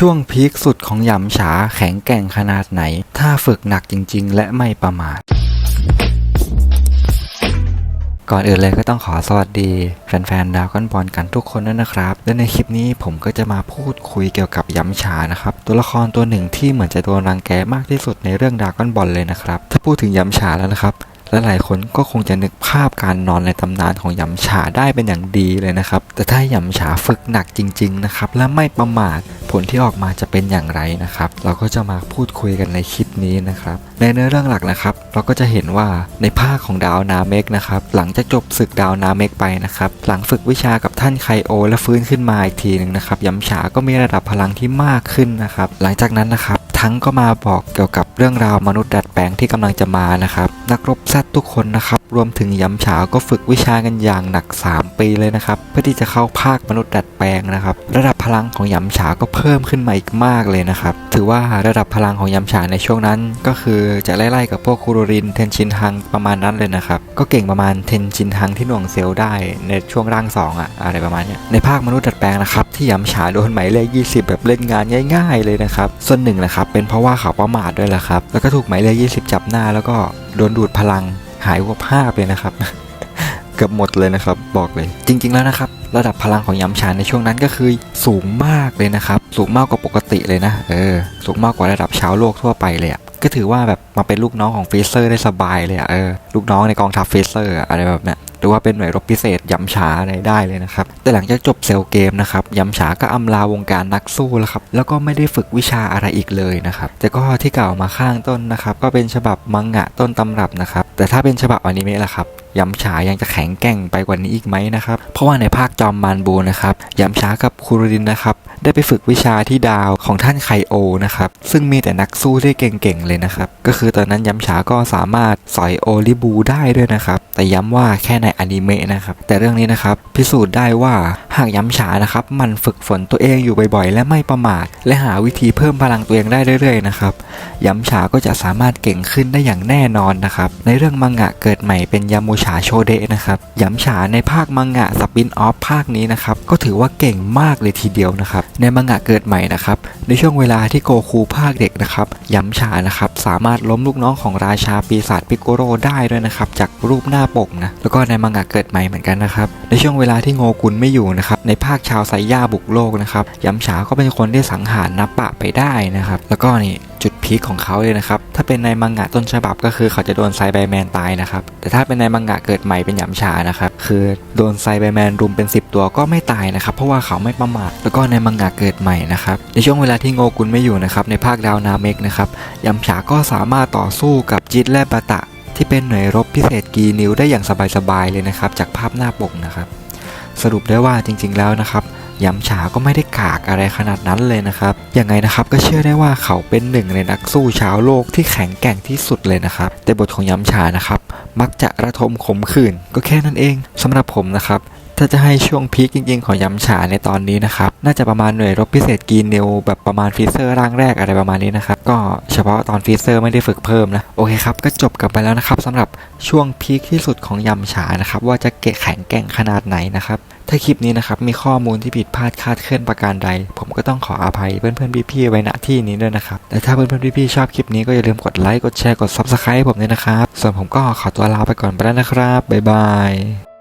ช่วงพีคสุดของหยำฉาแข็งแกร่งขนาดไหน ถ้าฝึกหนักจริง ๆ และไม่ประมาท ก่อนอื่นเลยก็ต้องขอสวัสดี แฟนๆดาวก้อนบอลกันทุกคนด้วยนะครับ และในคลิปนี้ผมก็จะมาพูดคุยเกี่ยวกับยำฉานะครับ ตัวละครตัวหนึ่งที่เหมือนจะโดนรังแกมากที่สุดในเรื่องดาวก้อนบอลเลยนะครับ ถ้าพูดถึงยำฉาแล้วนะครับ และหลายคนก็คงจะนึกภาพการนอนในตำนานของหยำฉาได้เป็นอย่างดีเลยนะครับ แต่ถ้าหยำฉาฝึกหนักจริง ๆ นะครับ และไม่ประมาทผลที่ออกมาจะเป็นอย่างไรนะครับ เราก็จะมาพูดคุยกันในคลิปนี้นะครับในเนื้อเรื่องหลักนะครับ เราก็จะเห็นว่าในภาคของดาวนาเมกนะครับหลังจากจบศึกดาวนาเมกไปนะครับหลังฝึกวิชากับท่านไคโอ และฟื้นขึ้นมาอีกทีหนึ่งนะครับยำฉาก็มีระดับพลังที่มากขึ้นนะครับหลังจากนั้นนะครับทั้งก็มาบอกเกี่ยวกับเรื่องราวมนุษย์ดัดแปลงที่กำลังจะมานะครับนักรบแซดทุกคนนะครับรวมถึงยำฉาก็ฝึกวิชากันอย่างหนัก 3 ปีเลยนะครับเพื่อที่จะเข้าภาคมนุษย์ดัดแปลงนะครับระดับพลังของยำฉาก็เพิ่มขึ้นมาอีกมากเลยนะครับถือว่าระดับพลังของยำฉาในช่วงนั้นก็คือจะไล่ๆกับพวกคูโรรินเทนชินฮังประมาณนั้นเลยนะครับ ก็เก่งประมาณเทนชินฮังที่หน่วงเซลล์ได้ในช่วงร่างสองอะอะไรประมาณเนี้ยในภาคมนุษย์ดัดแปลงนะครับที่ยำฉาโดนหมายเลข 20 แบบเล่นงานง่ายๆเลยนะครับ ส่วนหนึ่งนะครับเป็นเพราะว่าเขาประมาทด้วยแหละครับ แล้วก็ถูกหมายเลข 20 จับหน้า แล้วก็โดนดูดพลังหายวับภาพเลยนะครับเกือบหมดเลยนะครับบอกเลย จริง ๆแล้วนะครับระดับพลังของยำชาในช่วงนั้นก็คือสูงมากเลยนะครับ สูงมากกว่าปกติเลยนะ เออ สูงมากกว่าระดับชาวโลกทั่วไปเลยอะ ก็ถือว่าแบบมาเป็นลูกน้องของฟีเซอร์ได้สบายเลยอะเออลูกน้องในกองทัพฟีเซอร์อะไรแบบเนี้ย รือว่าเป็นหน่วยรบพิเศษยำฉาอะไรได้เลยนะครับแต่หลังจากจบเซลเกมนะครับยำฉาก็อำลาวงการนักสู้แล้วครับแล้วก็ไม่ได้ฝึกวิชาอะไรอีกเลยนะครับแต่ก็ที่กล่าวมาข้างต้นนะครับก็เป็นฉบับมังงะต้นตำรับนะครับแต่ถ้าเป็นฉบับอนิเมะล่ะครับยำฉายังจะแข็งแกร่งไปกว่านี้อีกไหมนะครับ เพราะว่าในภาคจอมมานบูนะครับยำฉากับคูรุรินนะครับ ได้ไปฝึกวิชาที่ดาวของท่านไคโอนะครับ ซึ่งมีแต่นักสู้ที่เก่งๆเลยนะครับ ก็คือตอนนั้นยำฉาก็สามารถสอยโอลิบูได้ด้วยนะครับแต่ย้ำว่าแค่ในอนิเมะนะครับแต่เรื่องนี้นะครับพิสูจน์ได้ว่าหากยำฉานะครับมันฝึกฝนตัวเองอยู่บ่อยๆ และไม่ประมาท และหาวิธีเพิ่มพลังตัวเองได้เรื่อยๆนะครับยำฉาก็จะสามารถเก่งขึ้นได้อย่างแน่นอนนะครับในเรื่องมังงะเกิดใหม่เป็นยามูฉาโชเดะนะครับยำฉาในภาคมังงะสปินออฟภาคนี้นะครับก็ถือว่าเก่งมากเลยทีเดียวนะครับในมังงะเกิดใหม่นะครับในช่วงเวลาที่โกคูภาคเด็กนะครับยำฉานะครับสามารถล้มลูกน้องของราชาปีศาจปิโกโรได้ด้วยนะครับจากรูปหน้าปกนะ แล้วก็ในมังงะเกิดใหม่เหมือนกันนะครับ ในช่วงเวลาที่โงกุลไม่อยู่นะครับ ในภาคชาวไซย่าบุกโลกนะครับยำฉาก็เป็นคนที่สังหารนับปะไปได้นะครับ แล้วก็นี่จุดพีคของเขาเลยนะครับ ถ้าเป็นในมังงะต้นฉบับก็คือเขาจะโดนไซไบแมนตายนะครับ แต่ถ้าเป็นในมังงะเกิดใหม่เป็นยำฉานะครับ คือโดนไซไบแมนรุมเป็น 10 ตัวก็ไม่ตายนะครับ เพราะว่าเขาไม่ประมาท แล้วก็ในมังงะเกิดใหม่นะครับ ในช่วงเวลาที่โงกุลไม่อยู่นะครับ ในภาคดาวนาเมกนะครับยำฉาก็สามารถต่อสู้กับจิตและบาตะ ที่เป็นหน่วยรบพิเศษกีนิวได้อย่างสบายๆเลยนะครับ จากภาพหน้าปกนะครับ สรุปได้ว่าจริงๆแล้วนะครับยำฉาก็ไม่ได้กากอะไรขนาดนั้นเลยนะครับ ยังไงนะครับก็เชื่อได้ว่าเขาเป็นหนึ่งในนักสู้ชาวโลกที่แข็งแกร่งที่สุดเลยนะครับ แต่บทของยำฉานะครับ มักจะระทมขมขื่นก็แค่นั้นเองสำหรับผมนะครับ ถ้าจะให้ช่วงพีคจริงๆ ของยำฉาในตอนนี้นะครับ น่าจะประมาณหน่วยรบพิเศษกีนิวแบบประมาณฟีเซอร์ร่างแรกอะไรประมาณนี้นะครับ ก็เฉพาะตอนฟีเซอร์ไม่ได้ฝึกเพิ่มนะ โอเคครับ ก็จบกันไปแล้วนะครับสำหรับช่วงพีคที่สุดของยำฉานะครับ ว่าจะเกะแข็งแกร่งขนาดไหนนะครับถ้าคลิปนี้นะครับมีข้อมูลที่ผิดพลาดคาดเคลื่อนประการใด ผมก็ต้องขออภัยเพื่อนๆพี่ๆไว้ณที่นี้ด้วยนะครับและถ้าเพื่อนๆพี่ๆชอบคลิปนี้ก็อย่าลืมกดไลค์กดแชร์กด Subscribe ให้ผมด้วยนะครับ ส่วนผมก็ขอตัวลาไปก่อนไปแล้วนะครับบ๊ายบาย